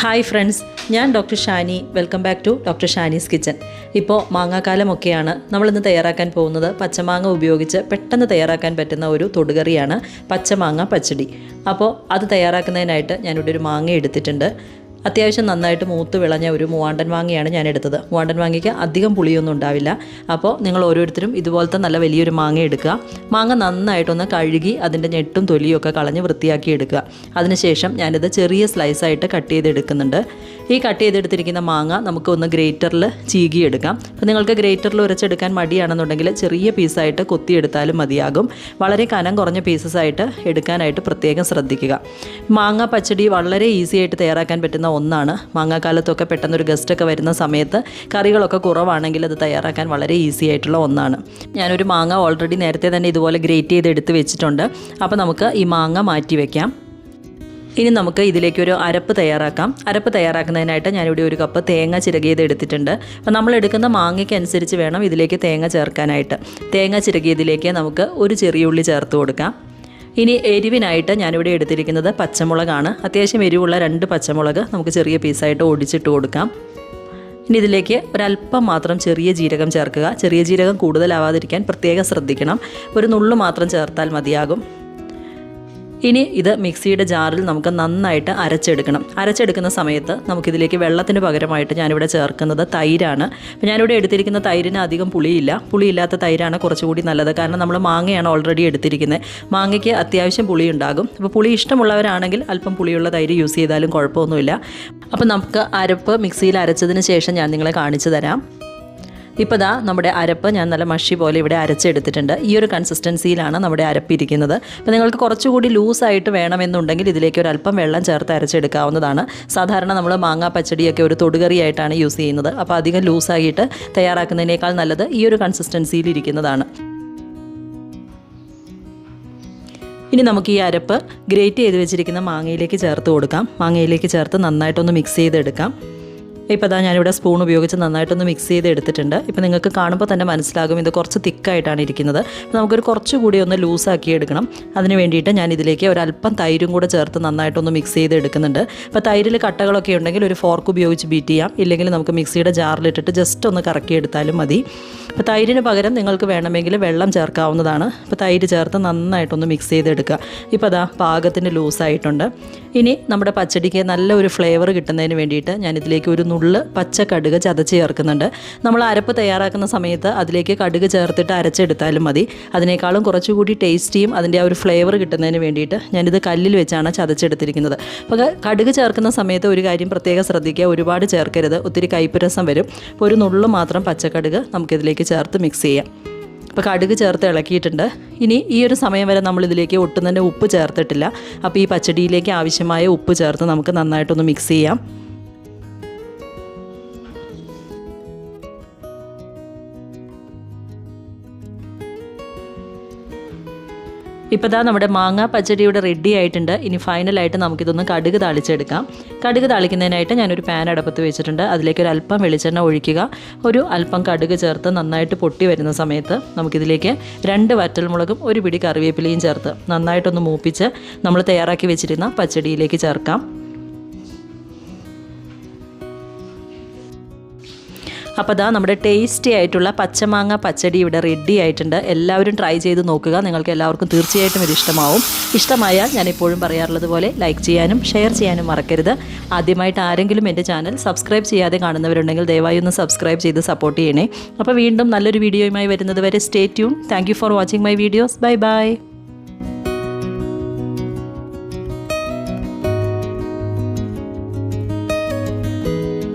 Hi friends ഞാൻ doctor Shani. Welcome back to doctor Shani's kitchen ഇപ്പോൾ മാങ്ങാക്കാലമൊക്കെയാണ്. നമ്മളിന്ന് തയ്യാറാക്കാൻ പോകുന്നത് പച്ചമാങ്ങ ഉപയോഗിച്ച് പെട്ടെന്ന് തയ്യാറാക്കാൻ പറ്റുന്ന ഒരു തൊടുകറിയാണ് പച്ചമാങ്ങ പച്ചടി. അപ്പോൾ അത് തയ്യാറാക്കുന്നതിനായിട്ട് ഞാനിവിടെ ഒരു മാങ്ങ എടുത്തിട്ടുണ്ട്. അത്യാവശ്യം നന്നായിട്ട് മൂത്ത് വിളഞ്ഞ ഒരു മൂവാണ്ടൻ മാങ്ങയാണ് ഞാൻ എടുത്തത് മൂവാണ്ടൻ മാങ്ങയ്ക്ക് അധികം പുളിയൊന്നും ഉണ്ടാവില്ല. അപ്പോൾ നിങ്ങൾ ഓരോരുത്തരും ഇതുപോലത്തെ നല്ല വലിയൊരു മാങ്ങ എടുക്കുക. മാങ്ങ നന്നായിട്ടൊന്ന് കഴുകി അതിന്റെ ഞെട്ടും തൊലിയും ഒക്കെ കളഞ്ഞ് വൃത്തിയാക്കി എടുക്കുക. അതിനുശേഷം ഞാനിത് ചെറിയ സ്ലൈസായിട്ട് കട്ട് ചെയ്തെടുക്കുന്നുണ്ട്. ഈ കട്ട് ചെയ്തെടുത്തിരിക്കുന്ന മാങ്ങ നമുക്ക് ഒന്ന് ഗ്രേറ്ററിൽ ചീകിയെടുക്കാം അപ്പോൾ നിങ്ങൾക്ക് ഗ്രേറ്ററിൽ ഉരച്ചെടുക്കാൻ മടിയാണെന്നുണ്ടെങ്കിൽ ചെറിയ പീസായിട്ട് കൊത്തിയെടുത്താലും മതിയാകും. വളരെ കനം കുറഞ്ഞ പീസസ് ആയിട്ട് എടുക്കാനായിട്ട് പ്രത്യേകം ശ്രദ്ധിക്കുക. മാങ്ങ പച്ചടി വളരെ ഈസി ആയിട്ട് തയ്യാറാക്കാൻ പറ്റുന്ന ഒന്നാണ്. മാങ്ങാക്കാലത്തൊക്കെ പെട്ടെന്നൊരു ഗസ്റ്റൊക്കെ വരുന്ന സമയത്ത് കറികളൊക്കെ കുറവാണെങ്കിൽ അത് തയ്യാറാക്കാൻ വളരെ ഈസി ആയിട്ടുള്ള ഒന്നാണ്. ഞാനൊരു മാങ്ങ ഓൾറെഡി നേരത്തെ തന്നെ ഇതുപോലെ ഗ്രേറ്റ് ചെയ്ത് എടുത്ത് വെച്ചിട്ടുണ്ട്. അപ്പോൾ നമുക്ക് ഈ മാങ്ങ മാറ്റി വയ്ക്കാം ഇനി നമുക്ക് ഇതിലേക്ക് ഒരു അരപ്പ് തയ്യാറാക്കാം. അരപ്പ് തയ്യാറാക്കുന്നതിനായിട്ട് ഞാനിവിടെ ഒരു കപ്പ് തേങ്ങ ചിരകിയത് എടുത്തിട്ടുണ്ട്. അപ്പോൾ നമ്മൾ എടുക്കുന്ന മാങ്ങയ്ക്ക് അനുസരിച്ച് വേണം ഇതിലേക്ക് തേങ്ങ ചേർക്കാനായിട്ട്. തേങ്ങ ചിരകിയതിലേക്ക് നമുക്ക് ഒരു ചെറിയ ഉള്ളി ചേർത്ത് കൊടുക്കാം. ഇനി എരിവിനായിട്ട് ഞാനിവിടെ എടുത്തിരിക്കുന്നത് പച്ചമുളകാണ്. അത്യാവശ്യം എരിവുള്ള രണ്ട് പച്ചമുളക് നമുക്ക് ചെറിയ പീസായിട്ട് ഒടിച്ചിട്ട് കൊടുക്കാം. ഇനി ഇതിലേക്ക് ഒരല്പം മാത്രം ചെറിയ ജീരകം ചേർക്കുക. ചെറിയ ജീരകം കൂടുതലാവാതിരിക്കാൻ പ്രത്യേകം ശ്രദ്ധിക്കണം. ഒരു നുള്ളു മാത്രം ചേർത്താൽ മതിയാകും. ഇനി ഇത് മിക്സിയുടെ ജാറിൽ നമുക്ക് നന്നായിട്ട് അരച്ചെടുക്കണം. അരച്ചെടുക്കുന്ന സമയത്ത് നമുക്കിതിലേക്ക് വെള്ളത്തിന് പകരമായിട്ട് ഞാനിവിടെ ചേർക്കുന്നത് തൈരാണ്. അപ്പോൾ ഞാനിവിടെ എടുത്തിരിക്കുന്ന തൈരിന് അധികം പുളിയില്ല. പുളിയില്ലാത്ത തൈരാണ് കുറച്ചുകൂടി നല്ലത്. കാരണം നമ്മൾ മാങ്ങയാണ് ഓൾറെഡി എടുത്തിരിക്കുന്നത്. മാങ്ങയ്ക്ക് അത്യാവശ്യം പുളി ഉണ്ടാകും അപ്പോൾ പുളി ഇഷ്ടമുള്ളവരാണെങ്കിൽ അല്പം പുളിയുള്ള തൈര് യൂസ് ചെയ്താലും കുഴപ്പമൊന്നുമില്ല. അപ്പോൾ നമുക്ക് അരപ്പ് മിക്സിയിൽ അരച്ചതിന് ശേഷം ഞാൻ നിങ്ങളെ കാണിച്ചു തരാം. ഇപ്പോൾ ദാ നമ്മുടെ അരപ്പ് ഞാൻ നല്ല മഷി പോലെ ഇവിടെ അരച്ചെടുത്തിട്ടുണ്ട്. ഈ ഒരു കൺസിസ്റ്റൻസിയിലാണ് നമ്മുടെ അരപ്പ് ഇരിക്കുന്നത്. അപ്പോൾ നിങ്ങൾക്ക് കുറച്ചുകൂടി ലൂസായിട്ട് വേണമെന്നുണ്ടെങ്കിൽ ഇതിലേക്ക് ഒരു അല്പം വെള്ളം ചേർത്ത് അരച്ചെടുക്കാവുന്നതാണ്. സാധാരണ നമ്മൾ മാങ്ങാ പച്ചടിയൊക്കെ ഒരു തൊടുകറിയായിട്ടാണ് യൂസ് ചെയ്യുന്നത്. അപ്പോൾ അധികം ലൂസായിട്ട് തയ്യാറാക്കുന്നതിനേക്കാൾ നല്ലത് ഈ ഒരു കൺസിസ്റ്റൻസിയിൽ ഇരിക്കുന്നതാണ്. ഇനി നമുക്ക് ഈ അരപ്പ് ഗ്രേറ്റ് ചെയ്ത് വെച്ചിരിക്കുന്ന മാങ്ങയിലേക്ക് ചേർത്ത് കൊടുക്കാം. മാങ്ങയിലേക്ക് ചേർത്ത് നന്നായിട്ടൊന്ന് മിക്സ് ചെയ്തെടുക്കാം. ഇപ്പോൾ അതാ ഞാനിവിടെ സ്പൂൺ ഉപയോഗിച്ച് നന്നായിട്ടൊന്ന് മിക്സ് ചെയ്ത് എടുത്തിട്ടുണ്ട് ഇപ്പോൾ നിങ്ങൾക്ക് കാണുമ്പോൾ തന്നെ മനസ്സിലാകും ഇത് കുറച്ച് തിക്കായിട്ടാണ് ഇരിക്കുന്നത്. നമുക്കൊരു കുറച്ചുകൂടി ഒന്ന് ലൂസാക്കി എടുക്കണം. അതിന് വേണ്ടിയിട്ട് ഞാൻ ഇതിലേക്ക് ഒരല്പം തൈരും കൂടെ ചേർത്ത് നന്നായിട്ടൊന്ന് മിക്സ് ചെയ്ത് എടുക്കുന്നുണ്ട് അപ്പോൾ തൈരിൽ കട്ടകളൊക്കെ ഉണ്ടെങ്കിൽ ഒരു ഫോർക്ക് ഉപയോഗിച്ച് ബീറ്റ് ചെയ്യാം. ഇല്ലെങ്കിൽ നമുക്ക് മിക്സിയുടെ ജാറിലിട്ടിട്ട് ജസ്റ്റ് ഒന്ന് കറക്കി എടുത്താലും മതി. അപ്പോൾ തൈരിന് പകരം നിങ്ങൾക്ക് വേണമെങ്കിൽ വെള്ളം ചേർക്കാവുന്നതാണ്. അപ്പോൾ തൈര് ചേർത്ത് നന്നായിട്ടൊന്ന് മിക്സ് ചെയ്തെടുക്കുക. ഇപ്പോൾ അതാ പാകത്തിന് ലൂസായിട്ടുണ്ട്. ഇനി നമ്മുടെ പച്ചടിക്ക് നല്ല ഒരു ഫ്ലേവർ കിട്ടുന്നതിന് വേണ്ടിയിട്ട് ഞാൻ ഇതിലേക്ക് ഒരു നുള്ള് പച്ച കടുക് ചതച്ച് ചേർക്കുന്നുണ്ട്. നമ്മൾ അരപ്പ് തയ്യാറാക്കുന്ന സമയത്ത് അതിലേക്ക് കടുക് ചേർത്തിട്ട് അരച്ചെടുത്താലും മതി. അതിനേക്കാളും കുറച്ചുകൂടി ടേസ്റ്റിയും അതിന്റെ ആ ഒരു ഫ്ലേവർ കിട്ടുന്നതിന് വേണ്ടിയിട്ട് ഞാനിത് കല്ലിൽ വെച്ചാണ് ചതച്ചെടുത്തിരിക്കുന്നത്. അപ്പോൾ കടുക് ചേർക്കുന്ന സമയത്ത് ഒരു കാര്യം പ്രത്യേകം ശ്രദ്ധിക്കുക. ഒരുപാട് ചേർക്കരുത്. ഒത്തിരി കൈപ്പുരസം വരും. അപ്പോൾ ഒരു നുള്ളു മാത്രം പച്ചക്കടുക് നമുക്കിതിലേക്ക് ചേർത്ത് മിക്സ് ചെയ്യാം. അപ്പോൾ കടുക് ചേർത്ത് ഇളക്കിയിട്ടുണ്ട്. ഇനി ഈ ഒരു സമയം വരെ നമ്മൾ ഇതിലേക്ക് ഒട്ടും തന്നെ ഉപ്പ് ചേർത്തിട്ടില്ല. അപ്പോൾ ഈ പച്ചടിയിലേക്ക് ആവശ്യമായ ഉപ്പ് ചേർത്ത് നമുക്ക് നന്നായിട്ടൊന്ന് മിക്സ് ചെയ്യാം. ഇപ്പോൾ ദാ നമ്മുടെ മാങ്ങ പച്ചടി ഇവിടെ റെഡി ആയിട്ടുണ്ട്. ഇനി ഫൈനലായിട്ട് നമുക്കിതൊന്ന് കടുക് താളിച്ചെടുക്കാം. കടുക് താളിക്കുന്നതിനായിട്ട് ഞാനൊരു പാൻ അടപ്പത്ത് വെച്ചിട്ടുണ്ട്. അതിലേക്ക് ഒരു അല്പം വെളിച്ചെണ്ണ ഒഴിക്കുക. ഒരു അല്പം കടുക് ചേർത്ത് നന്നായിട്ട് പൊട്ടി വരുന്ന സമയത്ത് നമുക്കിതിലേക്ക് രണ്ട് വറ്റൽമുളകും ഒരു പിടി കറിവേപ്പിലയും ചേർത്ത് നന്നായിട്ടൊന്ന് മൂപ്പിച്ച് നമ്മൾ തയ്യാറാക്കി വെച്ചിരുന്ന പച്ചടിയിലേക്ക് ചേർക്കാം. അപ്പോൾ അതാ നമ്മുടെ ടേസ്റ്റി ആയിട്ടുള്ള പച്ചമാങ്ങ പച്ചടി ഇവിടെ റെഡി ആയിട്ടുണ്ട്. എല്ലാവരും ട്രൈ ചെയ്ത് നോക്കുക. നിങ്ങൾക്ക് എല്ലാവർക്കും തീർച്ചയായിട്ടും ഇത് ഇഷ്ടമാവും. ഇഷ്ടമായാൽ ഞാൻ എപ്പോഴും പറയാറുള്ളത് പോലെ ലൈക്ക് ചെയ്യാനും ഷെയർ ചെയ്യാനും മറക്കരുത്. ആദ്യമായിട്ട് ആരെങ്കിലും എന്റെ ചാനൽ സബ്സ്ക്രൈബ് ചെയ്യാതെ കാണുന്നവരുണ്ടെങ്കിൽ ദയവായി ഒന്ന് സബ്സ്ക്രൈബ് ചെയ്ത് സപ്പോർട്ട് ചെയ്യണേ. അപ്പോൾ വീണ്ടും നല്ലൊരു വീഡിയോയുമായി വരുന്നത് വരെ stay tune thank for watching my videos bye bye